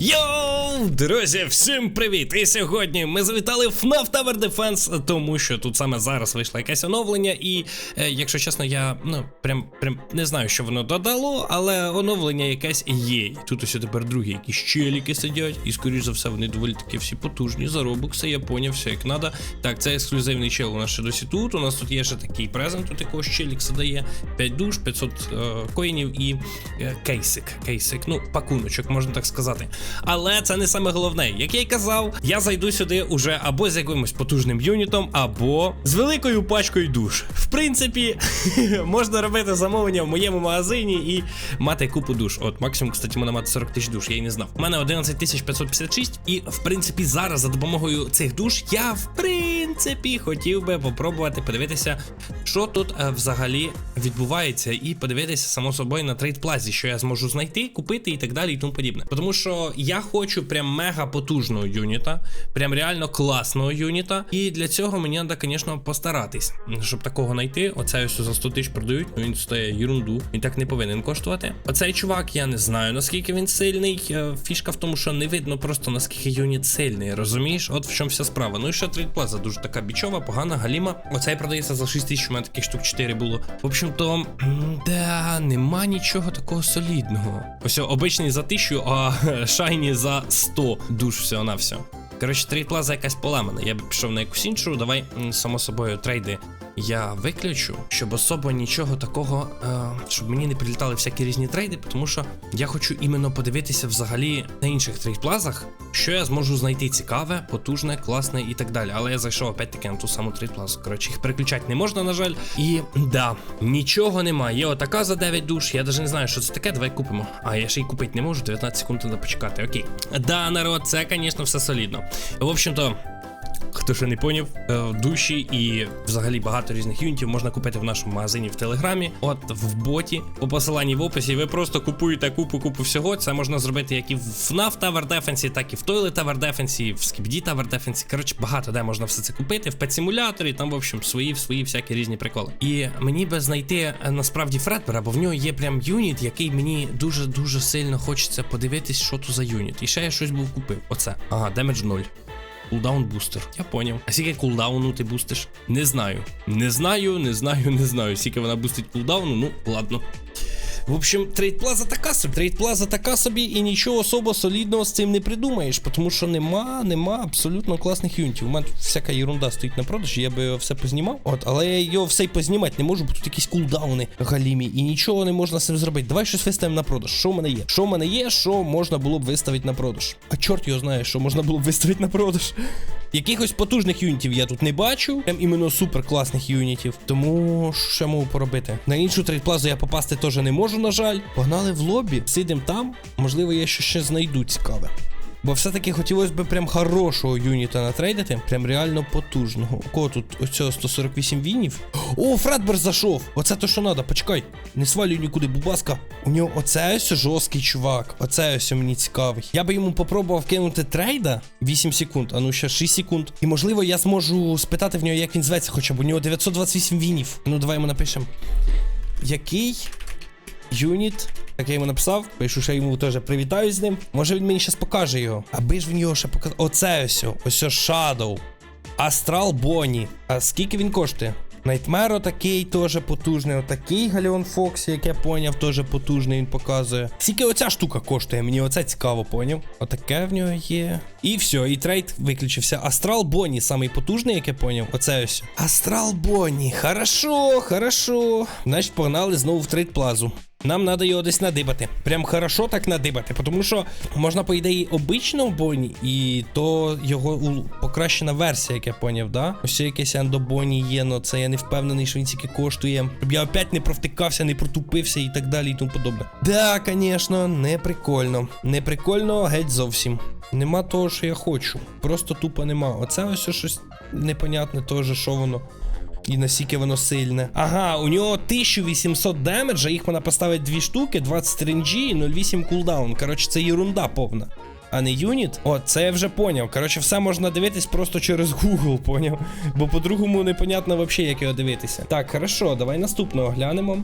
Yo! Друзі, всім привіт! І сьогодні ми завітали в FNAF Tower Defense, тому що тут саме зараз вийшло якесь оновлення, і е, якщо чесно, я ну прям прям не знаю, що воно додало, але оновлення якесь є. І тут ось тепер другі якісь челіки сидять, і скоріш за все вони доволі таки всі потужні. Заробокси, я поняв, все як надо. Так, це ексклюзивний чел у нас ще досі тут. У нас тут є ще такий презент, тут якогось челікса дає. 5 душ, 500 е, коїнів і е, кейсик. Кейсик, ну, пакуночок, можна так сказати. Але це не саме головне. Як я й казав, я зайду сюди уже або з якимось потужним юнітом, або з великою пачкою душ. В принципі, можна робити замовлення в моєму магазині і мати купу душ. От максимум, кстати, можна мати 40 тисяч душ, я й не знав. У мене 11 556, і в принципі зараз за допомогою цих душ я в принципі хотів би попробувати подивитися, що тут е, взагалі відбувається, і подивитися само собою на трейд плазі, що я зможу знайти, купити і так далі, і тому подібне. Тому що я хочу прям мега потужного юніта, прям реально класного юніта. І для цього мені треба, звісно, постаратись, щоб такого знайти. Оце ось за 100 тисяч продають, ну він стоїть ерунду. Він так не повинен коштувати. Оцей чувак, я не знаю наскільки він сильний. Е, Фішка в тому, що не видно просто наскільки юніт сильний, розумієш? От в чому вся справа. Ну і ще трейд плаза дуже така бічова, погана, галіма. Оцей продається за 6 тисяч, у мене таких штук 4 було. В общем-то, да, нема нічого такого солідного. Ось обичний за 1000, а шайні за 100 душ всього на все. Коротше, трейд плаза якась поламана. Я б пішов на якусь іншу. Давай, само собою, трейди я виключу, щоб особо нічого такого, е, щоб мені не прилітали всякі різні трейди, тому що я хочу іменно подивитися взагалі на інших трейдплазах, що я зможу знайти цікаве, потужне, класне і так далі. Але я зайшов опять-таки на ту саму трейдплазу. Коротше, їх переключати не можна, на жаль. І да, нічого немає. Є отака за 9 душ. Я навіть не знаю, що це таке. Давай купимо. А я ще й купити не можу. 19 секунд треба почекати. Окей. Да, народ, це, звісно, все солідно. В общем-то. Хто ще не поняв, е, душі і взагалі багато різних юнітів можна купити в нашому магазині в Телеграмі, от в боті, по посиланні в описі. Ви просто купуєте купу купу всього. Це можна зробити як і в FNAF Tower Defense, так і в Toilet Tower Defense, в Skibidi Tower Defense. Коротше, багато де можна все це купити. В пет-симуляторі, там, в общем, свої свої всякі різні приколи. І мені би знайти е, насправді Фредбера, бо в нього є прям юніт, який мені дуже дуже сильно хочеться подивитись, що то за юніт. І ще я щось був купив. Оце. Ага, демедж 0. Кулдаун бустер. Я поняв. А скільки кулдауну ти бустиш? Не знаю. Не знаю, не знаю, не знаю. Скільки вона бустить кулдауну, ну ладно. В общем, трейдплаза така собі, трейдплаза така собі, і нічого особо солідного з цим не придумаєш, тому що нема, нема абсолютно класних юнітів. У мене тут всяка ерунда стоїть на продажі, я би його все познімав. От, але я його все й познімати не можу, бо тут якісь кулдауни галімі, і нічого не можна з цим зробити. Давай щось виставимо на продаж. Що в мене є? Що в мене є, що можна було б виставити на продаж? А чорт його знає, що можна було б виставити на продаж. Якихось потужних юнітів я тут не бачу. Прям іменно супер класних юнітів. Тому що я можу поробити? На іншу трейдплазу я попасти теж не можу, на жаль. Погнали в лобі, сидимо там. Можливо, я ще, ще знайду цікаве. Бо все-таки хотілося б прям хорошого юніта натрейдити, прям реально потужного. У кого тут оцього 148 вінів? О, Фредбер зайшов! Оце то, що треба, почекай. Не свалюй нікуди, бубаска. У нього оце ось жорсткий чувак. Оце ось мені цікавий. Я би йому попробував кинути трейда 8 секунд, а ну ще 6 секунд. І можливо я зможу спитати в нього, як він зветься, хоча б у нього 928 вінів. Ну давай йому напишемо. Який юніт як я йому написав, пишу, що йому теж привітаю з ним. Може він мені зараз покаже його. Аби ж він його ще показав. Оце ось. Ось Shadow. Астрал Бонні. А скільки він коштує? Найтмер такий теж потужний. Отакий Галіон Фокс, як я поняв, теж потужний він показує. Скільки оця штука коштує, мені оце цікаво, поняв. Отаке в нього є. І все, і трейд виключився. Астрал Бонні, самий потужний, як я поняв. Оце ось. Астрал Бонні. Хорошо, хорошо. Значить, погнали знову в трейд плазу. Нам треба його десь надибати. Прям хорошо так надибати, тому що можна, по ідеї, обичного Бонні, і то його покращена версія, як я поняв, да? Ось якийсь андобоні є, но це я не впевнений, що він тільки коштує. Щоб я опять не провтикався, не протупився і так далі, і тому подобне. Да, звісно, не прикольно. Не прикольно, геть зовсім. Нема того, що я хочу. Просто тупо нема. Оце ось щось непонятне, теж, що воно. І наскільки воно сильне. Ага, у нього 1800 демеджа, їх вона поставить дві штуки, 20 ренджі і 0,8 кулдаун. Коротше, це ерунда повна. А не юніт. От, це я вже поняв. Коротше, все можна дивитись просто через Google, поняв? Бо по-другому непонятно взагалі, як його дивитися. Так, хорошо, давай наступного глянемо.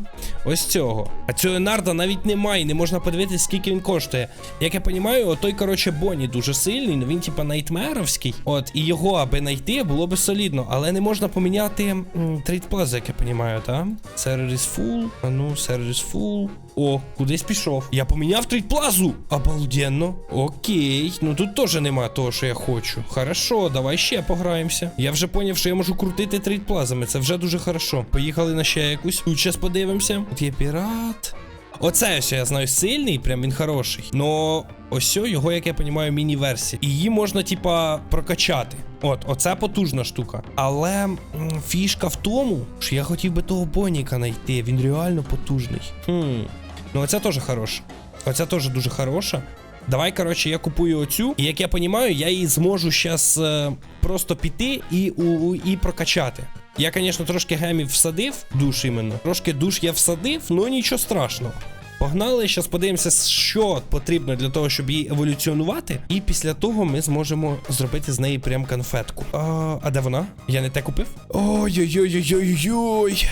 Ось цього. А цього нарда навіть немає, не можна подивитись, скільки він коштує. Як я розумію, отой, коротше, Бонні дуже сильний, ну він типа найтмеровський. От, і його аби знайти було би солідно, але не можна поміняти м, трейд плазу, як я розумію, так? Server is full. А ну, server is full. О, кудись пішов. Я поміняв трейд плазу. Обалденно. Окей. Ну тут теж немає того, що я хочу. Хорошо, давай ще пограємося. Я вже поняв, що я можу крутити трейд плазами. Це вже дуже хорошо. Поїхали на ще якусь. Тут зараз подивимося. Тут є пірат. Оце ось я знаю сильний, прям він хороший. Но ось його, як я розумію, міні-версія. Її можна, типа, прокачати. От, оце потужна штука. Але м, фішка в тому, що я хотів би того Боніка знайти. Він реально потужний. Хм. Ну, оце теж хороша. Оця теж дуже хороша. Давай, коротше, я купую оцю, і як я розумію, я її зможу зараз е, просто піти і, у, і прокачати. Я, звісно, трошки гемів всадив, душ іменно. Трошки душ я всадив, ну нічого страшного. Погнали, зараз подивимося, що потрібно для того, щоб її еволюціонувати. І після того ми зможемо зробити з неї прям конфетку. А, а де вона? Я не те купив? Ой-ой-ой-ой-ой-ой.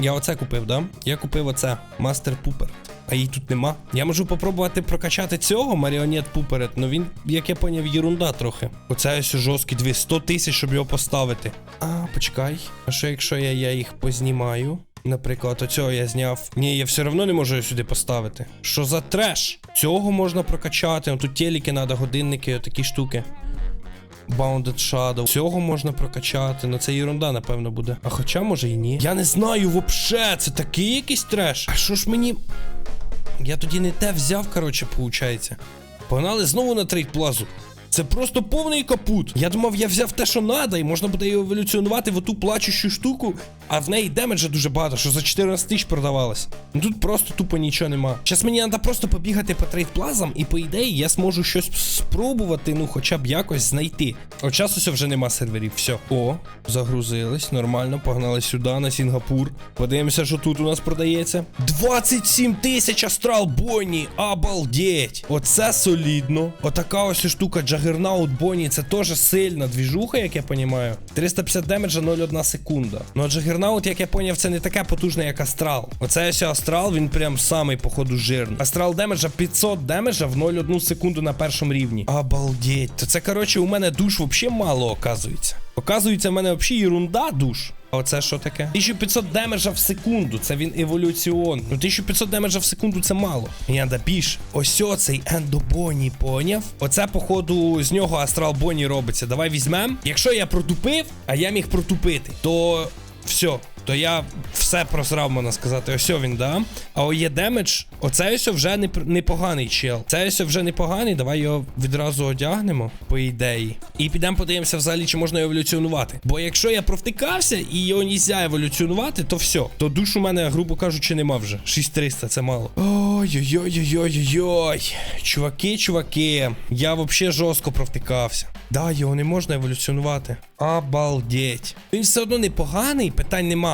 Я оце купив, да? Я купив оце Мастер Пупер. А її тут нема. Я можу попробувати прокачати цього Маріонет Пуперет, ну він, як я поняв, єрунда трохи. Оце ось жорсткий 200 тисяч, щоб його поставити. А, почекай. А що якщо я, я їх познімаю? Наприклад, оцього я зняв. Ні, я все одно не можу його сюди поставити. Що за треш? Цього можна прокачати. Ну, Тут телеки треба, годинники, отакі штуки. Bounded Shadow. Цього можна прокачати, ну це ерунда, напевно, буде. А хоча, може і ні. Я не знаю вообще, це такий якийсь треш. А що ж мені. Я тоді не те взяв, коротше, виходить. Погнали знову на трейд плазу. Це просто повний капут. Я думав, я взяв те, що треба, і можна буде еволюціонувати в оту плачущу штуку, а в неї демеджа дуже багато, що за 14 тисяч продавалось. Ну тут просто тупо нічого нема. Зараз мені треба просто побігати по трейд плазам, і по ідеї я зможу щось спробувати, ну хоча б якось знайти. От часу все вже нема серверів. Все. О, загрузились, нормально, погнали сюди, на Сінгапур. Подивимося, що тут у нас продається. 27 тисяч астрал Бонні! Обалдеть! Оце солідно. Отака ось штука Джагернаут Бонні, це теж сильна двіжуха, як я розумію. 350 демеджа 0,1 секунда. Ну а Джагернаут, як я поняв, це не таке потужне, як Астрал. Оце ось Астрал, він прям самий, походу, жирний. Астрал демеджа 500 демеджа в 0,1 секунду на першому рівні. Обалдеть. То це, коротше, у мене душ взагалі мало, оказується. Оказується, в мене взагалі ерунда душ. А оце що таке? 1500 демеджа в секунду. Це він еволюціон. Ну 1500 демеджа в секунду це мало. Треба більше. Ось оцей ендобоні, поняв? Оце, походу, з нього астрал Боні робиться. Давай візьмем. Якщо я протупив, а я міг протупити, то все. То я все просрав, можна сказати. Ось він, да. А є демедж. Оце ось вже не, непоганий чел. Це ось вже непоганий. Давай його відразу одягнемо, по ідеї. І підемо подивимося взагалі, чи можна еволюціонувати. Бо якщо я провтикався і його нельзя еволюціонувати, то все. То душ у мене, грубо кажучи, нема вже. 6300, це мало. Ой-ой-ой-ой-ой-ой. Чуваки, чуваки. Я взагалі жорстко провтикався. Да, його не можна еволюціонувати. Обалдеть. Він все одно непоганий, питань нема.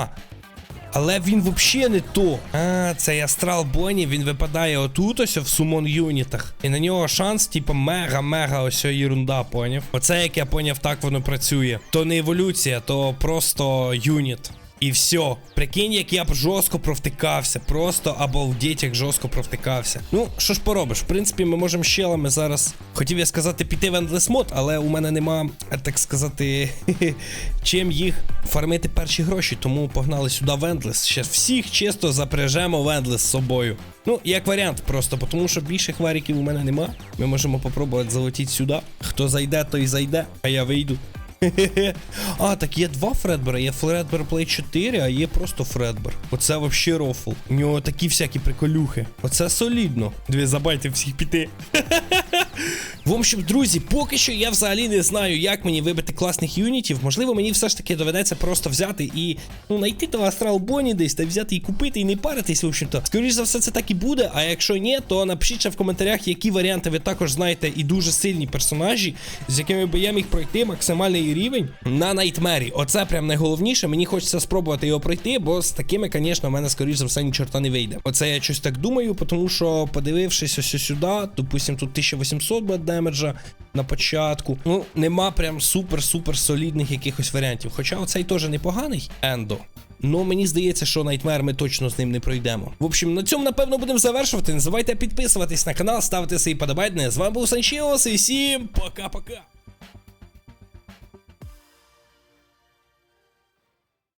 Але він взагалі не то. А, цей астрал Бонні, він випадає отут ось в сумон юнітах. І на нього шанс, типу, мега-мега ось єрунда, поняв? Оце, як я поняв, так воно працює. То не еволюція, то просто юніт. І все. Прикинь, як я б жорстко провтикався. Просто обалдеть, як жорстко провтикався. Ну, що ж поробиш? В принципі, ми можемо щелами зараз. Хотів я сказати, піти в Endless Mode, але у мене нема, так сказати, чим їх фармити перші гроші. Тому погнали сюди в Endless. Ще всіх чисто запряжемо в Endless з собою. Ну, як варіант, просто, тому що більших варіків у мене нема. Ми можемо попробувати залетіти сюди. Хто зайде, той зайде, а я вийду. А, так є два Фредбера. Є Фредбер Play 4, а є просто Фредбер. Оце вообще рофл. У нього такі всякі приколюхи. Оце солідно. Дві забайте всіх піти. В общем, друзі, поки що я взагалі не знаю, як мені вибити класних юнітів. Можливо, мені все ж таки доведеться просто взяти і ну, знайти того Астрал Бонні десь та взяти і купити, і не паритись, в общем-то. Скоріше за все, це так і буде. А якщо ні, то напишіть ще в коментарях, які варіанти ви також знаєте і дуже сильні персонажі, з якими би я міг пройти максимальний рівень на Найтмері. Оце прям найголовніше. Мені хочеться спробувати його пройти, бо з такими, звісно, в мене, скоріш за все, ні чорта не вийде. Оце я щось так думаю, тому що, подивившись ось сюди, допустим, тут 1800 буде на початку. Ну, нема прям супер-супер солідних якихось варіантів. Хоча оцей теж непоганий ендо. Ну, мені здається, що Nightmare ми точно з ним не пройдемо. В общем, на цьому, напевно, будемо завершувати. Не забувайте підписуватись на канал, ставити свої подобайки. З вами був Санчіос і всім пока-пока.